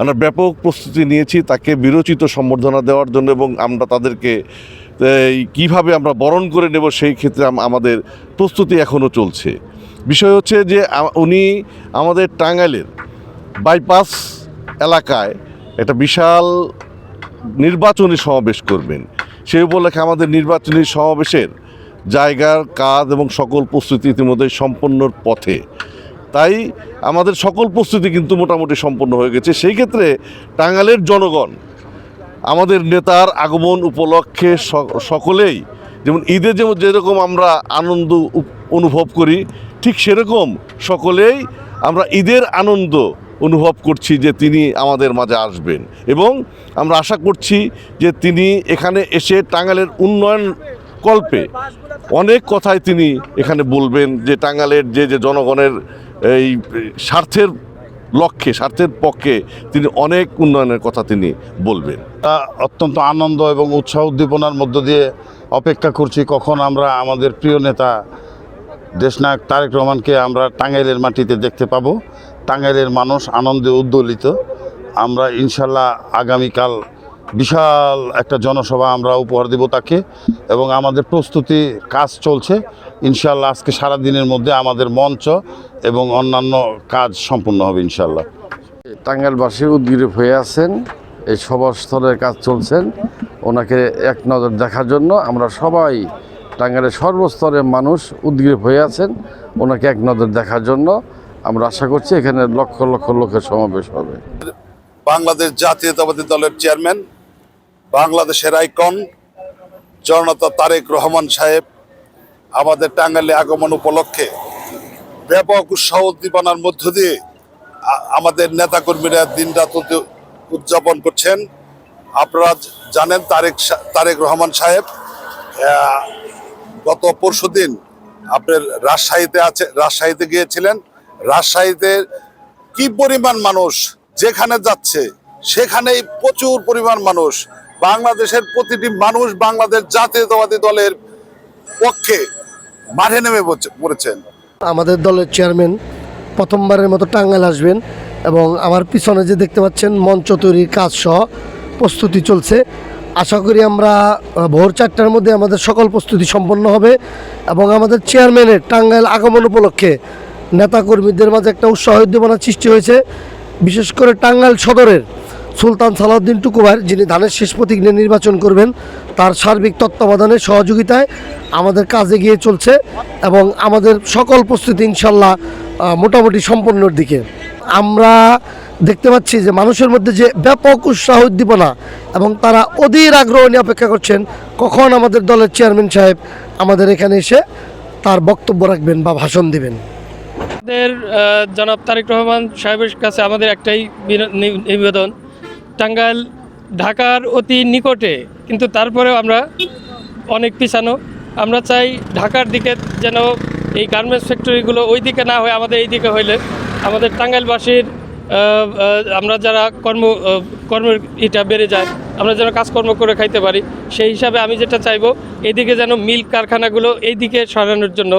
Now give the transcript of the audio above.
আমরা ব্যাপক প্রস্তুতি নিয়েছি তাকে বিরোচিত সম্বর্ধনা দেওয়ার জন্য এবং আমরা তাদেরকে কীভাবে আমরা বরণ করে নেব সেই ক্ষেত্রে আমাদের প্রস্তুতি এখনও চলছে। বিষয় হচ্ছে যে উনি আমাদের টাঙ্গাইলের বাইপাস এলাকায় একটা বিশাল নির্বাচনী সমাবেশ করবেন। সেই উপলক্ষে আমাদের নির্বাচনী সমাবেশের জায়গার কাজ এবং সকল প্রস্তুতি ইতিমধ্যে সম্পন্নর পথে। তাই আমাদের সকল প্রস্তুতি কিন্তু মোটামুটি সম্পন্ন হয়ে গেছে। সেই ক্ষেত্রে টাঙ্গাইলের জনগণ, আমাদের নেতার আগমন উপলক্ষে সকলেই, যেমন ঈদে যেমন যেরকম আমরা আনন্দ অনুভব করি, ঠিক সেরকম সকলেই আমরা ঈদের আনন্দ অনুভব করছি যে তিনি আমাদের মাঝে আসবেন। এবং আমরা আশা করছি যে তিনি এখানে এসে টাঙ্গালের উন্নয়ন কল্পে অনেক কথাই তিনি এখানে বলবেন যে টাঙ্গাইলের যে যে জনগণের এই স্বার্থের লক্ষ্যে, স্বার্থের পক্ষে তিনি অনেক উন্নয়নের কথা তিনি বলবেন। তা অত্যন্ত আনন্দ এবং উৎসাহ উদ্দীপনার মধ্য দিয়ে অপেক্ষা করছি কখন আমরা আমাদের প্রিয় নেতা দেশনায়ক তারেক রহমানকে আমরা টাঙ্গাইলের মাটিতে দেখতে পাবো। টাঙ্গাইলের মানুষ আনন্দে উদ্দোলিত। আমরা ইনশাল্লাহ আগামীকাল বিশাল একটা জনসভা আমরা উপহার দেব তাকে এবং আমাদের প্রস্তুতি কাজ চলছে। ইনশাল্লাহ আজকে সারা দিনের মধ্যে আমাদের মঞ্চ এবং অন্যান্য কাজ সম্পূর্ণ হবে ইনশাল্লাহ টাঙ্গাইলবাসী উদ্গ্রীব হয়ে আছেন এই সভাস্থলের কাজ চলছেন। ওনাকে এক নজর দেখার জন্য আমরা সবাই টাঙ্গাইলের সর্বস্তরের মানুষ উদ্গ্রীব হয়ে আছেন ওনাকে এক নজর দেখার জন্য আমরা আশা করছি এখানে লক্ষ লক্ষ লোকের সমাবেশ হবে। বাংলাদেশ জাতীয়তাবাদী দলের চেয়ারম্যান বাংলাদেশের আইকন জনতা তারেক রহমান সাহেব আমাদের টাঙ্গাইলে আগমন উপলক্ষে ব্যাপক উৎসাহ উদ্দীপনার মধ্য দিয়ে আমাদের নেতাকর্মীরা দিনরাত উদ- উদযাপন করছেন। আপনারা জানেন তারেক তারেক রহমান সাহেব গত পরশু দিন আপনার রাজশাহীতে আছে রাজশাহীতে গিয়েছিলেন। রাজশাহীতে কি পরিমাণ মানুষ যেখানে যাচ্ছে, সেখানেই প্রচুর পরিমাণ মানুষ বাংলাদেশের প্রতিটি মানুষ বাংলাদেশ জাতীয়তাবাদী দলের পক্ষে মাঠে নেমে পড়ছে- পড়েছেন। আমাদের দলের চেয়ারম্যান প্রথমবারের মতো টাঙ্গাইল আসবেন এবং আমার পিছনে যে দেখতে পাচ্ছেন মঞ্চ তৈরির কাজ সহ প্রস্তুতি চলছে। আশা করি আমরা ভোর চারটার মধ্যে আমাদের সকল প্রস্তুতি সম্পন্ন হবে এবং আমাদের চেয়ারম্যানের টাঙ্গাইল আগমন উপলক্ষে নেতাকর্মীদের মাঝে একটা উৎসাহ উদ্দীপনা সৃষ্টি হয়েছে। বিশেষ করে টাঙ্গাইল সদরের সুলতান সালাউদ্দিন টুকুবার যিনি ধানের শেষ প্রতিজ্ঞা নির্বাচন করবেন, তার সার্বিক তত্ত্বাবধানে, সহযোগিতায় আমাদের কাজে গিয়ে চলছে এবং আমাদের সকল প্রস্তুতি ইনশাল্লাহ মোটামুটি সম্পন্নর দিকে। আমরা দেখতে পাচ্ছি যে মানুষের মধ্যে যে ব্যাপক উৎসাহ উদ্দীপনা এবং তারা অধীর আগ্রহ নিয়ে অপেক্ষা করছেন, কখন আমাদের দলের চেয়ারম্যান সাহেব আমাদের এখানে এসে তার বক্তব্য রাখবেন বা ভাষণ দিবেন। আমাদের জনাব তারেক রহমান সাহেবের কাছে আমাদের একটাই নিবেদন টাঙ্গাইল, ঢাকার অতি নিকটে। কিন্তু তারপরেও আমরা অনেক পিছানো। আমরা চাই ঢাকার দিকে যেন এই গার্মেন্টস ফ্যাক্টরিগুলো ওই দিকে না হয়, আমাদের এই দিকে হইলে। আমাদের টাঙ্গাইলবাসীর আমরা যারা কর্ম কর্মের ইটা বেড়ে যায়, আমরা যেন কাজকর্ম করে খাইতে পারি। সেই হিসাবে আমি যেটা চাইব, এদিকে যেন মিল কারখানাগুলো এই দিকে সরানোর জন্য।